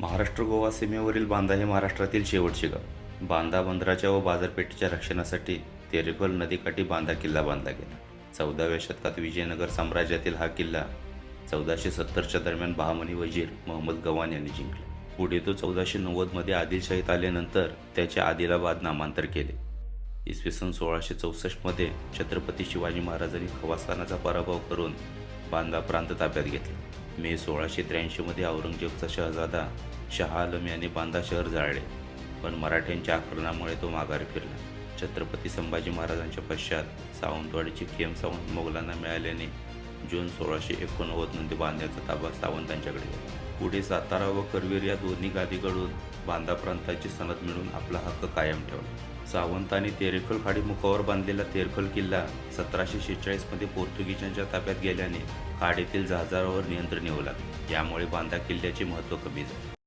महाराष्ट्र गोवा सीमेवरील बांदा हे महाराष्ट्रातील शेवटचे गाव. बांदा बंदराच्या व बाजारपेठेच्या रक्षणासाठी तेरेखोल नदीकाठी बांदा किल्ला बांधला गेला. चौदाव्या शतकात विजयनगर साम्राज्यातील हा किल्ला चौदाशे सत्तरच्या दरम्यान बहामनी वजीर मोहम्मद गवान यांनी जिंकला. पुढे तो चौदाशे नव्वदमध्ये आदिलशाहीत आल्यानंतर त्याचे आदिलाबाद नामांतर केले. इसवी सन सोळाशे चौसष्टमध्ये छत्रपती शिवाजी महाराजांनी खवासानाचा पराभव करून बांदा प्रांत ताब्यात घेतला. मे सोळाशे त्र्याऐंशीमध्ये औरंगजेबचा शहजादा शहा आलम याने बांदा शहर जाळले. पण मराठ्यांच्या आक्रमणामुळे तो माघार फिरला. छत्रपती संभाजी महाराजांच्या पश्चात सावंतवाडीची खेम सावंत मोगलांना मिळाल्याने जून सोळाशे एकोणनव्वदमध्ये बांध्याचा ताबा सावंतांच्याकडे गेला. पुढे सातारा व करवीर या दोन्ही गादीकडून बांदा प्रांताची सनद मिळून आपला हक्क कायम ठेवला. सावंतांनी तेरेखोल खाडीमुखावर बांधलेला तेरखल किल्ला सतराशे शेहेचाळीसमध्ये पोर्तुगीजांच्या ताब्यात गेल्याने खाडीतील जहाजावर नियंत्रण येऊ लागले. यामुळे बांदा किल्ल्याचे महत्त्व कमी झाले.